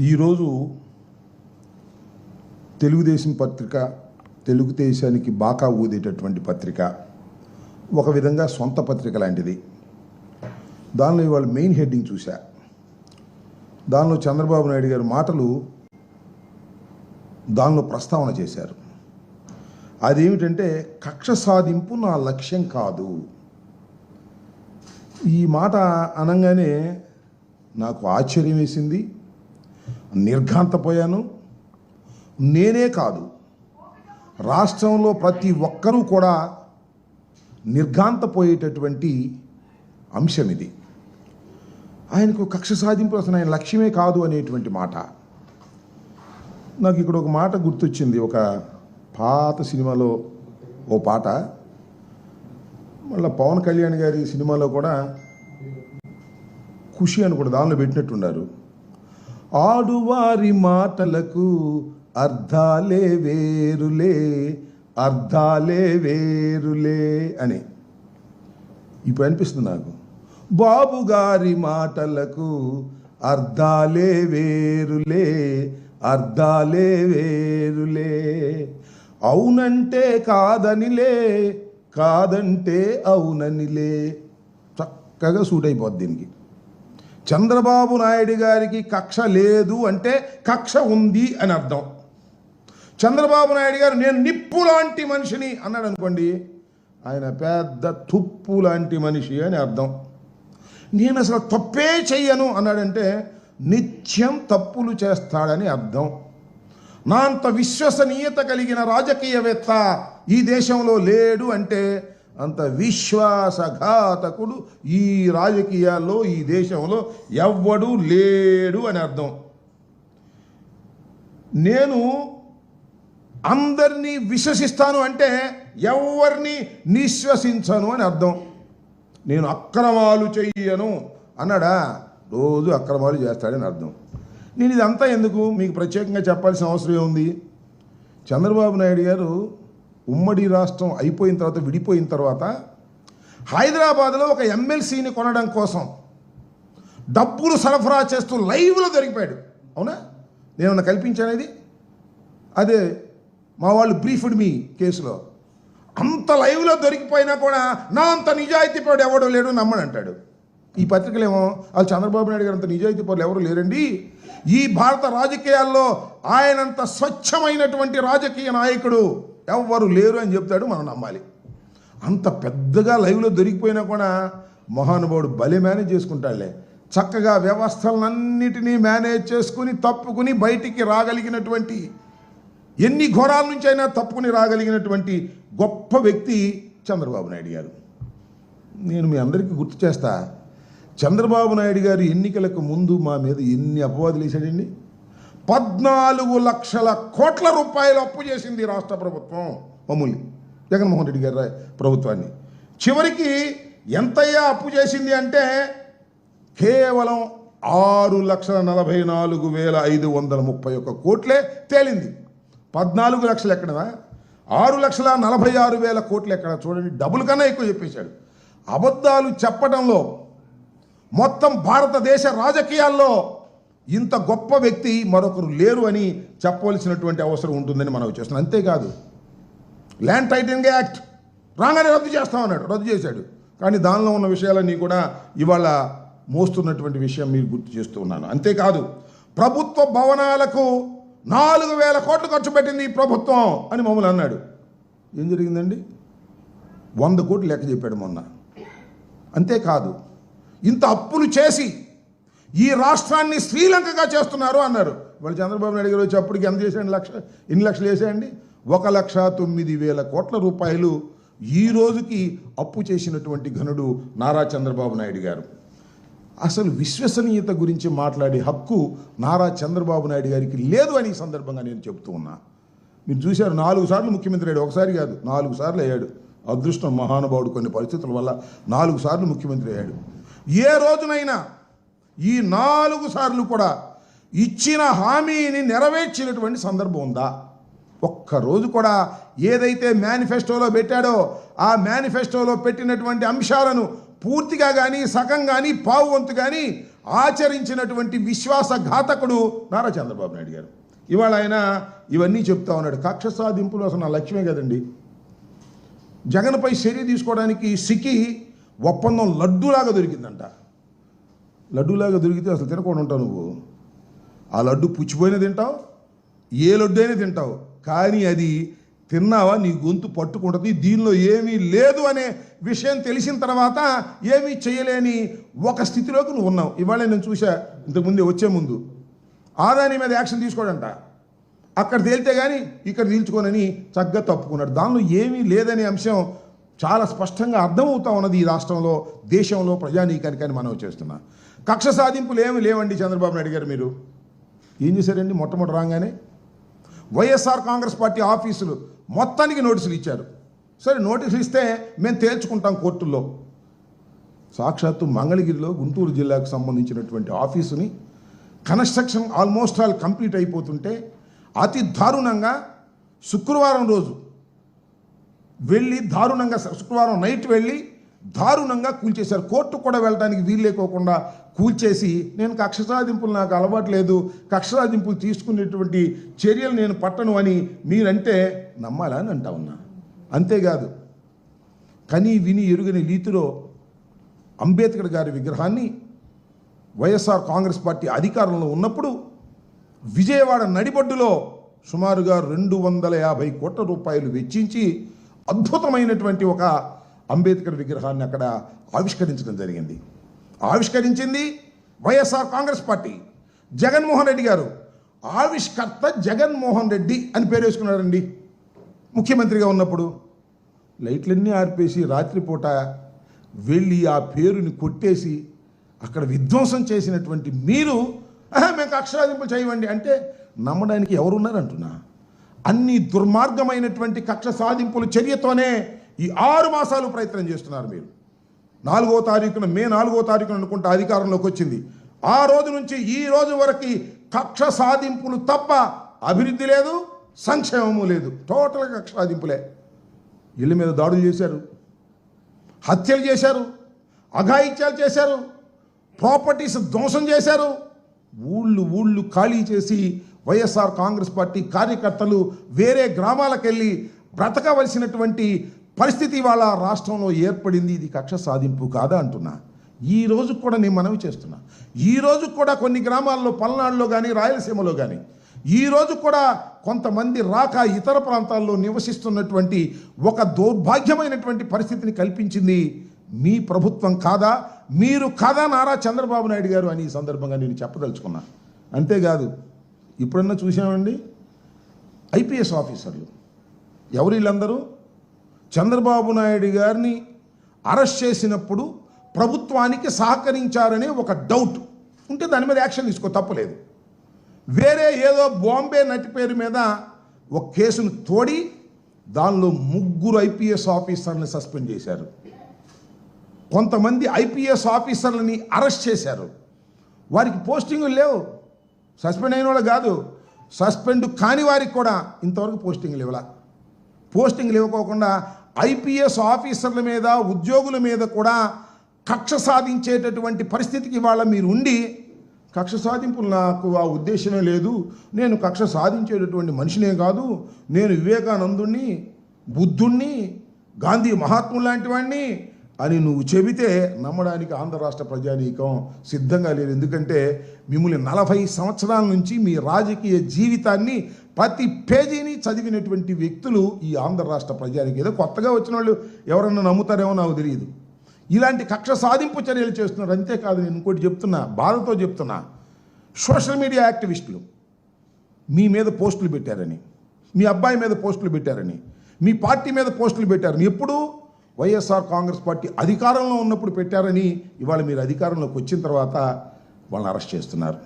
ఈరోజు తెలుగుదేశం పత్రిక తెలుగుదేశానికి బాకా ఊదేటటువంటి పత్రిక ఒక విధంగా సొంత పత్రిక లాంటిది. దానిలో ఇవాళ మెయిన్ హెడ్డింగ్ చూశా. దానిలో చంద్రబాబు నాయుడు గారి మాటలు దానిలో ప్రస్తావన చేశారు. అదేమిటంటే కక్ష సాధింపు నా లక్ష్యం కాదు. ఈ మాట అనగానే నాకు ఆశ్చర్యం వేసింది. నిర్ఘాంతపోయాను. నేనే కాదు. రాష్ట్రంలో ప్రతి ఒక్కరూ కూడా నిర్ఘాంతపోయేటటువంటి అంశం ఇది. ఆయనకు కక్ష సాధింపు అసలు ఆయన లక్ష్యమే కాదు అనేటువంటి మాట. నాకు ఇక్కడ ఒక మాట గుర్తొచ్చింది. ఒక పాత సినిమాలో ఓ పాట. మళ్ళీ పవన్ కళ్యాణ్ గారి సినిమాలో కూడా ఖుషి అని కూడా దానిలో పెట్టినట్టున్నారు ఆడువారి మాటలకు అర్థాలే వేరులే అర్థాలే వేరులే అని. ఇప్పుడు అనిపిస్తుంది నాకు. బాబు గారి మాటలకు అర్థాలే వేరులే అర్థాలే వేరులే. అవునంటే కాదనిలే కాదంటే అవుననిలే. చక్కగా సూట్ అయిపోద్ది దీనికి. చంద్రబాబు నాయుడు గారికి కక్ష లేదు అంటే కక్ష ఉంది అని అర్థం. చంద్రబాబు నాయుడు గారు నేను నిప్పు లాంటి మనిషిని అన్నాడు అనుకోండి ఆయన పెద్ద తుప్పు లాంటి మనిషి అని అర్థం. నేను అసలు తప్పే చెయ్యను అన్నాడంటే నిత్యం తప్పులు చేస్తాడని అర్థం. నా అంత విశ్వసనీయత కలిగిన రాజకీయవేత్త ఈ దేశంలో లేడు అంటే అంత విశ్వాసఘాతకుడు ఈ రాజకీయాల్లో ఈ దేశంలో ఎవ్వడు లేడు అని అర్థం. నేను అందరినీ విశ్వసిస్తాను అంటే ఎవరిని నిశ్వసించను అని అర్థం. నేను అక్రమాలు చెయ్యను అన్నాడా? రోజు అక్రమాలు చేస్తాడని అర్థం. నేను ఇదంతా ఎందుకు? మీకు ప్రత్యేకంగా చెప్పాల్సిన అవసరం ఏముంది? చంద్రబాబు నాయుడు గారు ఉమ్మడి రాష్ట్రం అయిపోయిన తర్వాత విడిపోయిన తర్వాత హైదరాబాద్లో ఒక ఎమ్మెల్సీని కొనడం కోసం డబ్బులు సరఫరా చేస్తూ లైవ్లో దొరికిపోయాడు. అవునా? నేను కల్పించానేది అదే మా వాళ్ళు బ్రీఫ్డ్ మీ కేసులో. అంత లైవ్లో దొరికిపోయినా కూడా నా అంత నిజాయితీ పడు ఎవడో లేడు నమ్మని అంటాడు. ఈ పత్రికలేమో వాళ్ళు చంద్రబాబు నాయుడు గారు అంత నిజాయితీ పరులు ఎవరు లేరండి. ఈ భారత రాజకీయాల్లో ఆయనంత స్వచ్ఛమైనటువంటి రాజకీయ నాయకుడు ఎవ్వరు లేరు అని చెప్తాడు మనం నమ్మాలి. అంత పెద్దగా లైవ్లో దొరికిపోయినా కూడా మహానుభావుడు భలే మేనేజ్ చేసుకుంటాడులే. చక్కగా వ్యవస్థలన్నిటినీ మేనేజ్ చేసుకుని తప్పుకుని బయటికి రాగలిగినటువంటి ఎన్ని ఘోరాల నుంచి అయినా తప్పుకుని రాగలిగినటువంటి గొప్ప వ్యక్తి చంద్రబాబు నాయుడు గారు. నేను మీ అందరికీ గుర్తు చేస్తా చంద్రబాబు నాయుడు గారు ఎన్నికలకు ముందు మా మీద ఎన్ని అపవాదులు వేశాడండి? పద్నాలుగు లక్షల కోట్ల రూపాయలు అప్పు చేసింది రాష్ట్ర ప్రభుత్వం. మమ్మల్ని జగన్మోహన్ రెడ్డి గారి ప్రభుత్వాన్ని. చివరికి ఎంతయ్యా అప్పు చేసింది అంటే కేవలం ఆరు లక్షల నలభై నాలుగు వేల ఐదు వందల ముప్పై ఒక్క కోట్లే తేలింది. పద్నాలుగు లక్షలు ఎక్కడదా ఆరు లక్షల నలభై ఆరు వేల కోట్లు ఎక్కడ? చూడండి డబుల్ కన్నా ఎక్కువ చెప్పేశాడు. అబద్ధాలు చెప్పడంలో మొత్తం భారతదేశ రాజకీయాల్లో ఇంత గొప్ప వ్యక్తి మరొకరు లేరు అని చెప్పవలసినటువంటి అవసరం ఉంటుందని మనం చేస్తున్నాం. అంతేకాదు ల్యాండ్ టైటింగ్ యాక్ట్ రాగానే రద్దు చేస్తామన్నాడు రద్దు చేశాడు. కానీ దానిలో ఉన్న విషయాలన్నీ కూడా ఇవాళ మోస్తున్నటువంటి విషయం మీరు గుర్తు చేస్తూ ఉన్నాను. అంతేకాదు ప్రభుత్వ భవనాలకు నాలుగు వేల కోట్లు ఖర్చు పెట్టింది ఈ ప్రభుత్వం అని మమ్మల్ని అన్నాడు. ఏం జరిగిందండి? వంద కోట్లు లెక్క చెప్పాడు మొన్న. అంతేకాదు ఇంత అప్పులు చేసి ఈ రాష్ట్రాన్ని శ్రీలంకగా చేస్తున్నారు అన్నారు. వాళ్ళు చంద్రబాబు నాయుడు గారు వచ్చేప్పటికి ఎంత చేసేయండి లక్ష ఎన్ని లక్షలు వేసేయండి? ఒక లక్ష తొమ్మిది వేల కోట్ల రూపాయలు ఈ రోజుకి అప్పు చేసినటువంటి ఘనుడు నారా చంద్రబాబు నాయుడు గారు. అసలు విశ్వసనీయత గురించి మాట్లాడే హక్కు నారా చంద్రబాబు నాయుడు గారికి లేదు అని ఈ సందర్భంగా నేను చెప్తూ ఉన్నా. మీరు చూశారు నాలుగు సార్లు ముఖ్యమంత్రి అయ్యాడు. ఒకసారి కాదు నాలుగు సార్లు అయ్యాడు. అదృష్టం మహానుభావుడు కొన్ని పరిస్థితుల వల్ల నాలుగు సార్లు ముఖ్యమంత్రి అయ్యాడు. ఏ రోజునైనా ఈ నాలుగు సార్లు కూడా ఇచ్చిన హామీని నెరవేర్చినటువంటి సందర్భం ఉందా? ఒక్క రోజు కూడా ఏదైతే మేనిఫెస్టోలో పెట్టాడో ఆ మేనిఫెస్టోలో పెట్టినటువంటి అంశాలను పూర్తిగా కానీ సగం కానీ పావు వంతు కానీ ఆచరించినటువంటి విశ్వాసఘాతకుడు నారా చంద్రబాబు నాయుడు గారు. ఇవాళ ఆయన ఇవన్నీ చెప్తా ఉన్నాడు. కక్ష సాధింపులు అసలు నా లక్ష్యమే కదండి. జగన్పై చర్య తీసుకోవడానికి సిక్కి ఒప్పందం లడ్డూలాగా దొరికిందంట. లడ్డూలాగా దొరికితే అసలు తినకుండా ఉంటావు నువ్వు. ఆ లడ్డు పుచ్చిపోయిన తింటావు ఏ లడ్డు అయినా తింటావు. కానీ అది తిన్నావా నీ గొంతు పట్టుకుంటుంది దీనిలో ఏమీ లేదు అనే విషయం తెలిసిన తర్వాత ఏమీ చేయలేని ఒక స్థితిలోకి నువ్వు ఉన్నావు. ఇవాళ నేను చూసా ఇంతకుముందే వచ్చే ముందు. ఆదాని మీద యాక్షన్ తీసుకోడంట. అక్కడ తేలితే కానీ ఇక్కడ తీల్చుకోనని చక్కగా తప్పుకున్నాడు. దానిలో ఏమీ లేదనే అంశం చాలా స్పష్టంగా అర్థమవుతా ఉన్నది ఈ రాష్ట్రంలో దేశంలో ప్రజానీకానికి అని మనం చేస్తున్నా. కక్ష సాధింపులు ఏమి లేవండి చంద్రబాబు నాయుడు గారు మీరు. ఏం చేశారండి? మొట్టమొదటి రాగానే వైఎస్ఆర్ కాంగ్రెస్ పార్టీ ఆఫీసులు మొత్తానికి నోటీసులు ఇచ్చారు. సరే నోటీసులు ఇస్తే మేము తేల్చుకుంటాం కోర్టుల్లో. సాక్షాత్తు మంగళగిరిలో గుంటూరు జిల్లాకు సంబంధించినటువంటి ఆఫీసుని కన్స్ట్రక్షన్ ఆల్మోస్ట్ ఆల్ కంప్లీట్ అయిపోతుంటే అతి దారుణంగా శుక్రవారం రోజు వెళ్ళి దారుణంగా శుక్రవారం నైట్ వెళ్ళి దారుణంగా కూల్చేశారు. కోర్టు కూడా వెళ్ళడానికి వీలు లేకోకుండా కూల్చేసి నేను కక్ష సాధింపులు నాకు అలవాటు లేదు కక్ష సాధింపులు తీసుకునేటువంటి చర్యలు నేను పట్టను అని మీరంటే నమ్మాలా అని అంటా ఉన్నా. అంతేకాదు కని విని ఎరుగని రీతిలో అంబేద్కర్ గారి విగ్రహాన్ని వైఎస్ఆర్ కాంగ్రెస్ పార్టీ అధికారంలో ఉన్నప్పుడు విజయవాడ నడిబొడ్డులో సుమారుగా రెండు వందల యాభై కోట్ల రూపాయలు వెచ్చించి అద్భుతమైనటువంటి ఒక అంబేద్కర్ విగ్రహాన్ని అక్కడ ఆవిష్కరించడం జరిగింది. ఆవిష్కరించింది వైఎస్ఆర్ కాంగ్రెస్ పార్టీ. జగన్మోహన్ రెడ్డి గారు ఆవిష్కర్త జగన్మోహన్ రెడ్డి అని పేరు వేసుకున్నారండి. ముఖ్యమంత్రిగా ఉన్నప్పుడు లైట్లన్నీ ఆర్పేసి రాత్రిపూట వెళ్ళి ఆ పేరుని కొట్టేసి అక్కడ విధ్వంసం చేసినటువంటి మీరు మేము అక్షరాధింపులు చేయవండి అంటే నమ్మడానికి ఎవరున్నారంటున్నా? అన్ని దుర్మార్గమైనటువంటి కక్ష సాధింపుల చర్యతోనే ఈ ఆరు మాసాలు ప్రయత్నం చేస్తున్నారు మీరు. నాలుగో తారీఖున మే నాలుగో తారీఖున అనుకుంటే అధికారంలోకి వచ్చింది. ఆ రోజు నుంచి ఈ రోజు వరకు కక్ష సాధింపులు తప్ప అభివృద్ధి లేదు సంక్షేమము లేదు. టోటల్గా కక్ష సాధింపులే. ఇళ్ళ మీద దాడులు చేశారు హత్యలు చేశారు అఘాయిత్యాలు చేశారు ప్రాపర్టీస్ ధ్వంసం చేశారు. ఊళ్ళు ఊళ్ళు ఖాళీ చేసి వైఎస్ఆర్ కాంగ్రెస్ పార్టీ కార్యకర్తలు వేరే గ్రామాలకు వెళ్ళి బ్రతకవలసినటువంటి పరిస్థితి వాళ్ళ రాష్ట్రంలో ఏర్పడింది ఇది కక్ష సాధింపు కాదా అంటున్నా. ఈ రోజు కూడా నేను మనవి చేస్తున్నా. ఈ రోజు కూడా కొన్ని గ్రామాల్లో పల్నాడులో కానీ రాయలసీమలో కానీ ఈ రోజు కూడా కొంతమంది రాక ఇతర ప్రాంతాల్లో నివసిస్తున్నటువంటి ఒక దౌర్భాగ్యమైనటువంటి పరిస్థితిని కల్పించింది మీ ప్రభుత్వం కాదా? మీరు కాదా నారా చంద్రబాబు నాయుడు గారు అని ఈ సందర్భంగా నేను చెప్పదలుచుకున్నా. అంతేకాదు ఇప్పుడన్నా చూసామండి? ఐపీఎస్ ఆఫీసర్లు. ఎవరు వీళ్ళందరూ చంద్రబాబు నాయుడు గారిని అరెస్ట్ చేసినప్పుడు ప్రభుత్వానికి సహకరించారనే ఒక డౌట్ ఉంటే దాని మీద యాక్షన్ తీసుకో తప్పలేదు. వేరే ఏదో బాంబే నటి పేరు మీద ఒక కేసును తోడి దానిలో ముగ్గురు ఐపీఎస్ ఆఫీసర్ని సస్పెండ్ చేశారు. కొంతమంది ఐపీఎస్ ఆఫీసర్లని అరెస్ట్ చేశారు. వారికి పోస్టింగులు లేవు. సస్పెండ్ అయిన వాళ్ళు కాదు. సస్పెండ్ కాని వారికి కూడా ఇంతవరకు పోస్టింగ్లు ఇవ్వాల పోస్టింగ్లు ఇవ్వకోకుండా ఐపీఎస్ ఆఫీసర్ల మీద ఉద్యోగుల మీద కూడా కక్ష సాధించేటటువంటి పరిస్థితికి ఇవాళ మీరు ఉండి కక్ష సాధింపులు నాకు ఆ ఉద్దేశమే లేదు. నేను కక్ష సాధించేటటువంటి మనిషినే కాదు. నేను వివేకానందుణ్ణి బుద్ధుణ్ణి గాంధీ మహాత్ములు లాంటి వాడిని అని నువ్వు చెబితే నమ్మడానికి ఆంధ్ర రాష్ట్ర ప్రజానీకం సిద్ధంగా లేదు. ఎందుకంటే మిమ్మల్ని నలభై సంవత్సరాల నుంచి మీ రాజకీయ జీవితాన్ని ప్రతి పేజీని చదివినటువంటి వ్యక్తులు ఈ ఆంధ్ర రాష్ట్ర ప్రజానికి. ఏదో కొత్తగా వచ్చిన వాళ్ళు ఎవరన్నా నమ్ముతారేమో నాకు తెలియదు. ఇలాంటి కక్ష సాధింపు చర్యలు చేస్తున్నారు. అంతేకాదు నేను ఇంకోటి చెప్తున్నా బాధతో చెప్తున్నా. సోషల్ మీడియా యాక్టివిస్టులు మీ మీద పోస్టులు పెట్టారని మీ అబ్బాయి మీద పోస్టులు పెట్టారని మీ పార్టీ మీద పోస్టులు పెట్టారని ఎప్పుడు వైఎస్ఆర్ కాంగ్రెస్ పార్టీ అధికారంలో ఉన్నప్పుడు పెట్టారని ఇవాళ మీరు అధికారంలోకి వచ్చిన తర్వాత వాళ్ళని అరెస్ట్ చేస్తున్నారు.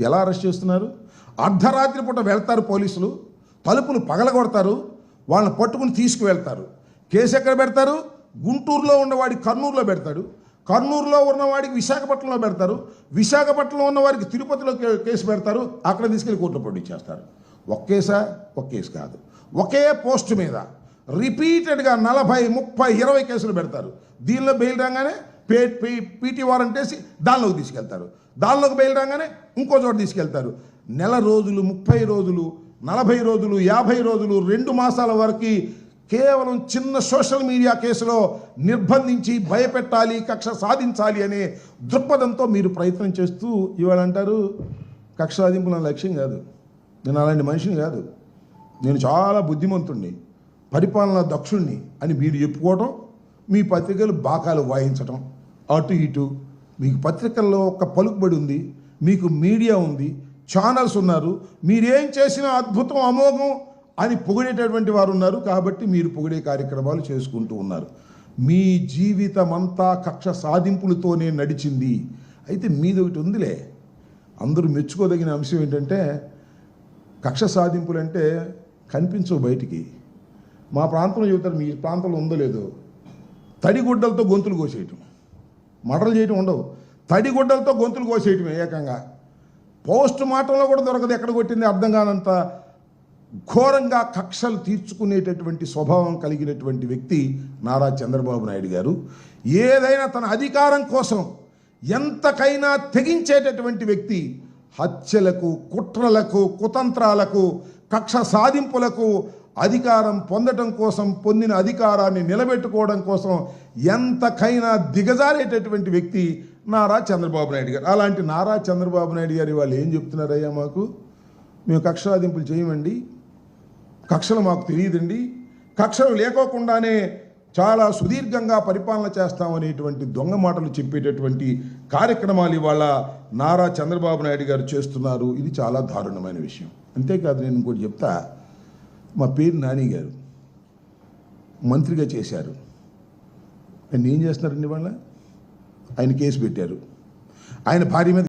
ఎలా అరెస్ట్ చేస్తున్నారు? అర్ధరాత్రి పూట వెళ్తారు పోలీసులు తలుపులు పగలగొడతారు వాళ్ళని పట్టుకుని తీసుకువెళ్తారు. కేసు ఎక్కడ పెడతారు? గుంటూరులో ఉన్నవాడి కర్నూలులో పెడతాడు. కర్నూలులో ఉన్నవాడికి విశాఖపట్నంలో పెడతారు. విశాఖపట్నంలో ఉన్నవాడికి తిరుపతిలో కేసు పెడతారు. అక్కడ తీసుకెళ్ళి కోర్టులో పండించేస్తారు ఒక కేసా ఒక కేసు కాదు. ఒకే పోస్ట్ మీద రిపీటెడ్గా నలభై ముప్పై ఇరవై కేసులు పెడతారు. దీనిలో బెయిల్ రాగానే పే పీ- పీటీ వారెంట్ వేసి దానిలోకి తీసుకెళ్తారు. దానిలోకి బెయిల్ రాగానే ఇంకో చోట తీసుకెళ్తారు. నెల రోజులు ముప్పై రోజులు నలభై రోజులు యాభై రోజులు రెండు మాసాల వరకు కేవలం చిన్న సోషల్ మీడియా కేసులో నిర్బంధించి భయపెట్టాలి కక్ష సాధించాలి అనే దృక్పథంతో మీరు ప్రయత్నం చేస్తూ ఇవాళ అంటారు కక్ష సాధింపు నా లక్ష్యం కాదు. నేను అలాంటి మనిషిని కాదు. నేను చాలా బుద్ధిమంతుణ్ణి. పరిపాలనా దక్షుణ్ణి అని మీరు చెప్పుకోవటం మీ పత్రికలు బాకాలు వాయించటం. అటు ఇటు మీకు పత్రికల్లో ఒక పలుకుబడి ఉంది మీకు మీడియా ఉంది ఛానల్స్ ఉన్నారు మీరేం చేసినా అద్భుతం అమోఘం అని పొగిడేటటువంటి వారు ఉన్నారు కాబట్టి మీరు పొగిడే కార్యక్రమాలు చేసుకుంటూ ఉన్నారు. మీ జీవితం అంతా కక్ష సాధింపులతోనే నడిచింది. అయితే మీది ఒకటి ఉందిలే. అందరూ మెచ్చుకోదగిన అంశం ఏంటంటే కక్ష సాధింపులు అంటే కనిపించవు బయటికి. మా ప్రాంతంలో చెబుతారు మీ ప్రాంతంలో ఉందో లేదో. తడిగుడ్డలతో గొంతులు కోసేయటం. మటలు చేయటం ఉండవు. తడిగుడ్డలతో గొంతులు కోసేయటమే ఏకంగా. పోస్ట్ మార్టంలో కూడా దొరకదు ఎక్కడ కొట్టింది అర్థం కానంత ఘోరంగా కక్షలు తీర్చుకునేటటువంటి స్వభావం కలిగినటువంటి వ్యక్తి నారా చంద్రబాబు నాయుడు గారు. ఏదైనా తన అధికారం కోసం ఎంతకైనా తెగించేటటువంటి వ్యక్తి హత్యలకు కుట్రలకు కుతంత్రాలకు కక్ష సాధింపులకు అధికారం పొందటం కోసం పొందిన అధికారాన్ని నిలబెట్టుకోవడం కోసం ఎంతకైనా దిగజారేటటువంటి వ్యక్తి నారా చంద్రబాబు నాయుడు గారు. అలాంటి నారా చంద్రబాబు నాయుడు గారు వాళ్ళు ఏం చెప్తున్నారయ్యా మాకు? మేము కక్షలాదింపులు చేయమండి. కక్షలు మాకు తెలియదండి. కక్షలు లేకోకుండానే చాలా సుదీర్ఘంగా పరిపాలన చేస్తామనేటువంటి దొంగ మాటలు చెప్పేటటువంటి కార్యక్రమాలు ఇవాళ నారా చంద్రబాబు నాయుడు గారు చేస్తున్నారు. ఇది చాలా దారుణమైన విషయం. అంతేకాదు నేను ఇంకోటి చెప్తా. మా పేరు నాని గారు. మంత్రిగా చేశారు. ఆయన ఏం చేస్తున్నారండి వాళ్ళ ఆయన కేసు పెట్టారు. ఆయన భార్య మీద